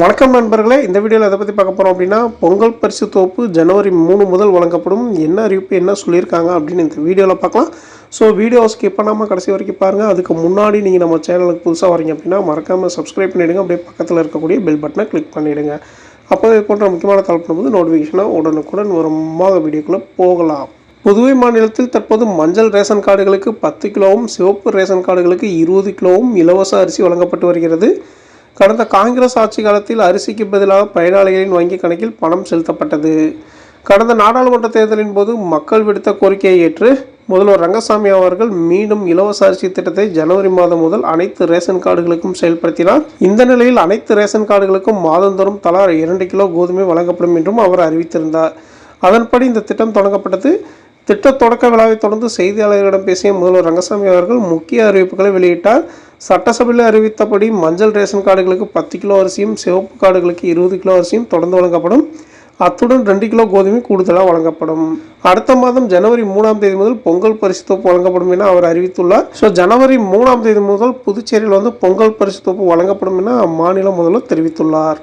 வணக்கம் நண்பர்களே இந்த வீடியோவில் எதை பற்றி பார்க்க போகிறோம் அப்படின்னா பொங்கல் பரிசு தொகுப்பு ஜனவரி மூணு முதல் வழங்கப்படும். என்ன அறிவிப்பு என்ன சொல்லியிருக்காங்க அப்படின்னு இந்த வீடியோவில் பார்க்கலாம். ஸோ வீடியோ ஸ்கிப் பண்ணாமல் கடைசி வரைக்கும் பாருங்கள் அதுக்கு முன்னாடி நீங்கள் நம்ம சேனலுக்கு புதுசாக வரீங்க அப்படின்னா மறக்காமல் சப்ஸ்கிரைப் பண்ணிவிடுங்க அப்படியே பக்கத்தில் இருக்கக்கூடிய பெல் பட்டனை கிளிக் பண்ணிவிடுங்க அப்போ இது போன்ற முக்கியமான தலைப்பு போது நோட்டிஃபிகேஷனாக உடனுக்குடன் வருமாக வீடியோக்குள்ளே போகலாம். புதுவை மாநிலத்தில் தற்போது மஞ்சள் ரேஷன் கார்டுகளுக்கு பத்து கிலோவும் சிவப்பு ரேஷன் கார்டுகளுக்கு இருபது கிலோவும் இலவச அரிசி வழங்கப்பட்டு வருகிறது. கடந்த காங்கிரஸ் ஆட்சி காலத்தில் அரிசிக்கு பதிலாக பயனாளிகளின் வங்கிக் கணக்கில் பணம் செலுத்தப்பட்டது. கடந்த நாடாளுமன்ற தேர்தலின் போது மக்கள் விடுத்த கோரிக்கையை ஏற்று முதல்வர் ரங்கசாமி அவர்கள் மீண்டும் இலவச அரிசி திட்டத்தை ஜனவரி மாதம் முதல் அனைத்து ரேஷன் கார்டுகளுக்கும் செயல்படுத்தினார். இந்த நிலையில் அனைத்து ரேஷன் கார்டுகளுக்கும் மாதந்தோறும் தலா இரண்டு கிலோ கோதுமை வழங்கப்படும் என்றும் அவர் அறிவித்திருந்தார். அதன்படி இந்த திட்டம் தொடங்கப்பட்டது. திட்ட தொடக்க விழாவை தொடர்ந்து செய்தியாளர்களிடம் பேசிய முதல்வர் ரங்கசாமி அவர்கள் முக்கிய அறிவிப்புகளை வெளியிட்டார். சட்டசபையில் அறிவித்தபடி மஞ்சள் ரேஷன் கார்டுகளுக்கு பத்து கிலோ அரிசியும் சிவப்பு கார்டுகளுக்கு இருபது கிலோ அரிசியும் தொடர்ந்து வழங்கப்படும். அத்துடன் ரெண்டு கிலோ கோதுமை கூடுதலாக வழங்கப்படும். அடுத்த மாதம் ஜனவரி மூணாம் தேதி முதல் பொங்கல் பரிசு தொகுப்பு வழங்கப்படும் என அவர் அறிவித்துள்ளார். ஸோ ஜனவரி மூணாம் தேதி முதல் புதுச்சேரியில் வந்து பொங்கல் பரிசு தொகுப்பு வழங்கப்படும் என அம்மாநில முதல்வர் தெரிவித்துள்ளார்.